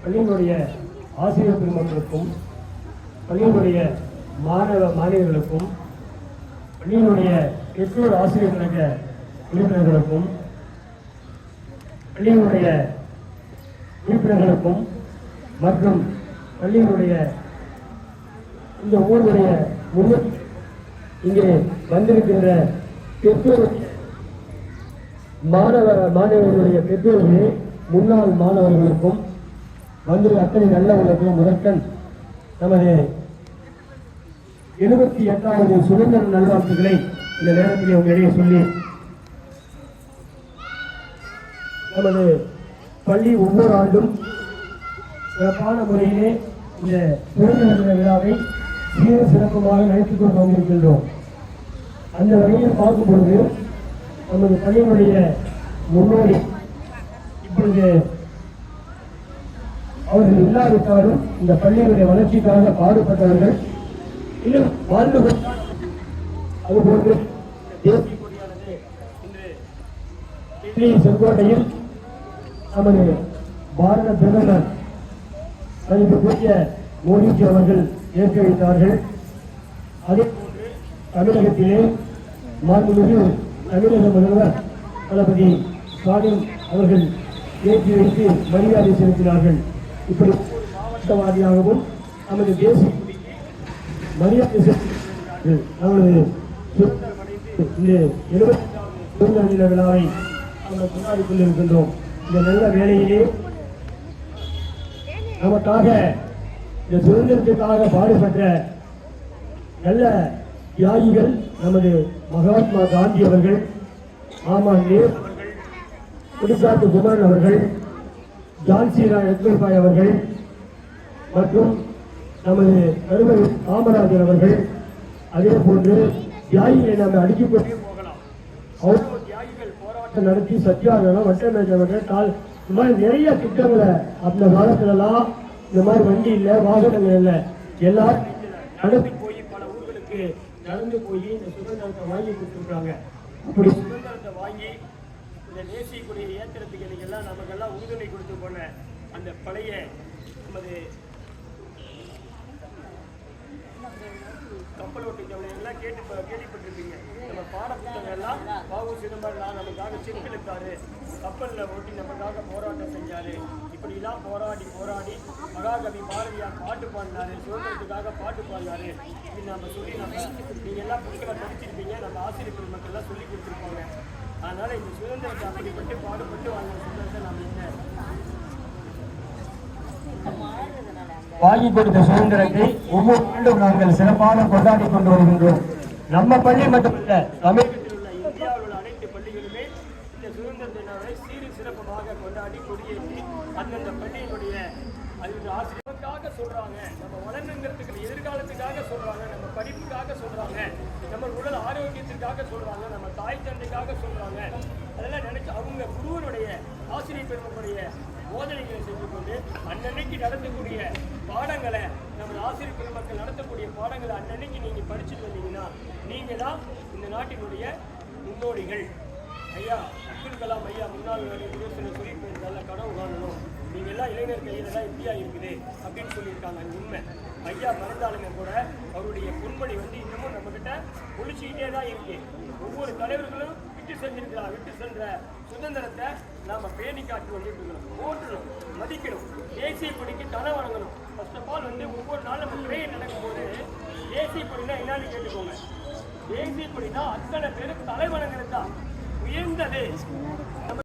பள்ளியினுடைய ஆசிரியர் பெருமக்களுக்கும் பள்ளியினுடைய மாணவ மாணவியர்களுக்கும் பள்ளியினுடைய பெற்றோர் ஆசிரியர் கழக உறுப்பினர்களுக்கும் பள்ளியினுடைய உறுப்பினர்களுக்கும் மற்றும் பள்ளியினுடைய இந்த ஊருடைய முழு இங்கே வந்திருக்கின்ற பெற்றோர் மாணவ மாணவர்களுடைய பெற்றோர்களே முன்னாள் மாணவர்களுக்கும் வந்திருக்க அத்தனை நல்ல உள்ளது முதற்கண் நமது எழுபத்தி எட்டாவது சுதந்திர நல்வாழ்த்துக்களை இந்த நேரத்தில் உங்களிடையே சொல்லி நமது பள்ளி ஒவ்வொரு ஆண்டும் சிறப்பான முறையிலே இந்த சுதந்திர தின விழாவை சீர சிறப்புமாக நடத்திக் கொண்டு வந்திருக்கின்றோம். அந்த வகையில் பார்க்கும் பொழுது நமது பையனுடைய முன்னோடி இப்பொழுது அவர்கள் இல்லாவிட்டாலும் இந்த பள்ளியினுடைய வளர்ச்சிக்காக பாடுபட்டவர்கள் இன்னும் வாழ்ந்து அதுபோன்று தேசிய கொடியானது இன்று டெல்லி செங்கோட்டையில் நமது பாரத பிரதமர் மதிப்புக்குரிய மோடிஜி அவர்கள் ஏற்றி வைத்தார்கள் அதே போன்று தமிழகத்திலே மாண்புமிகு தமிழக முதல்வர் தளபதி ஸ்டாலின் அவர்கள் ஏற்றி வைத்து மரியாதை செலுத்தினார்கள். இப்படி ஒவ்வொரு மாவட்ட நமது தேசிய மரியாதை செலுத்தினார்கள். நமது சுதந்திரம் தின விழாவை நாங்கள் கொண்டாடி கொண்டிருக்கின்றோம். இந்த நல்ல வேளையிலே நமக்காக இந்த சுதந்திரத்திற்காக பாடுபட்ட நல்ல தியாகிகள் நமது மகாத்மா காந்தி அவர்கள் ஆமா அவர்கள் குடிசாத்து குமரன் அவர்கள் ஜான்சிரா ராய் அவர்கள் மற்றும் நமது கருமை காமராஜர் அவர்கள் அதே போன்று தியாகிகளை நாம் அடுக்கிக் கொண்டே போகலாம் அவ்வளவு தியாகிகள் போராட்டம் நடத்தி சத்யாகிரகம் வட்டமேற்றவர்கள் கால் இந்த மாதிரி நிறைய திட்டங்களை அந்த காலத்துலலாம் இந்த மாதிரி வண்டி இல்லை வாகனங்கள் இல்லை. எல்லாரும் நடந்து போய் பல ஊர்களுக்கு நடந்து போய் இந்த சுதந்திரத்தை வாங்கி கொடுத்துருக்காங்க. அப்படி சுதந்திரத்தை வாங்கி இந்த தேசிய கொடியை ஏற்றுறதுக்கு இன்னைக்கெல்லாம் நமக்கெல்லாம் உறுதுணை கொடுத்து போன அந்த பழைய நமது கப்பலோட்டு எல்லாம் கேட்டு கேள்விப்பட்டிருப்பீங்க. நம்ம பாட புத்தகம் எல்லாம் பாபு சிதம்பரம் நமக்காக செக்கிழுத்தாரு கப்பலில் ஓட்டி நமக்காக போராட்டம் செஞ்சாரு. இப்படிலாம் போராடி போராடி மகாகவி பாரதியார் பாட்டு பாடினாரு. சுதந்திரத்துக்காக பாட்டு பாடினாரு. இது நம்ம சொல்லி நம்ம நீங்க எல்லாம் புத்தகம் படிச்சிருப்பீங்க. நம்ம ஆசிரியர் பெருமக்கள் எல்லாம் சொல்லி கொடுத்துருப்பாங்க. அதனால இந்த சுதந்திரத்தை அப்படிப்பட்டு பாடுபட்டு வாழ்ந்த சுதந்திரத்தை நம்ம என்ன? வாங்கி கொடுத்த சுதந்திரத்தை ஒவ்வொரு ஆண்டும் நாங்கள் சிறப்பாக கொண்டாடி கொண்டு வருகின்றோம். நம்ம பள்ளி மட்டுமல்ல தமிழ் சுதந்திர தினாவை சீரி சிறப்பமாக கொண்டாடி கொடியேற்றி அந்தந்த பள்ளியினுடைய அது ஆசிரியருக்காக சொல்றாங்க. நம்ம வளர்ந்துங்கிறதுக்கு எதிர்காலத்துக்காக சொல்றாங்க. நம்ம படிப்புக்காக சொல்றாங்க. நம்ம உடல் ஆரோக்கியத்திற்காக சொல்றாங்க. நம்ம தாய் தந்தைக்காக சொல்றாங்க. அதெல்லாம் நினைச்சு அவங்க குருவனுடைய ஆசிரியர் பெருமனுடைய போதனைகளை செஞ்சு கொண்டு அன்னன்னைக்கு நடத்தக்கூடிய பாடங்களை நம்ம ஆசிரியர் பெருமக்கள் நடத்தக்கூடிய பாடங்களை அன்னன்னைக்கு நீங்க படிச்சுட்டு வந்தீங்கன்னா நீங்க தான் இந்த நாட்டினுடைய முன்னோடிகள். ஐயா அப்துல் கலாம் ஐயா முன்னாள் குடியரசு சொல்லி நல்ல கனவு காணணும். நீங்க எல்லாம் இளைஞர் கையில தான் இந்தியா இருக்குது அப்படின்னு சொல்லியிருக்காங்க. அது உண்மை. ஐயா மறந்தாலுமே கூட அவருடைய பொன்மொழி வந்து இன்னமும் நம்ம கிட்ட ஒழிச்சுக்கிட்டே தான் இருக்கு. ஒவ்வொரு தலைவர்களும் விட்டு செஞ்சிருக்கிறார் விட்டு சென்ற சுதந்திரத்தை நாம பேணி காட்டி வந்துட்டு இருக்கணும் ஓட்டணும் மதிக்கணும் தேசிய கொடிக்கு தலை வணங்கணும். ஃபர்ஸ்ட் ஆஃப் ஆல் வந்து ஒவ்வொரு நாளும் நம்ம ட்ரெயின் நடக்கும்போது தேசிய கொடினா என்னன்னு கேட்டுக்கோங்க. தேசிய கொடினா அத்தனை பேருக்கு தலை வணங்குறது தான் உயர்ந்தது நம்ம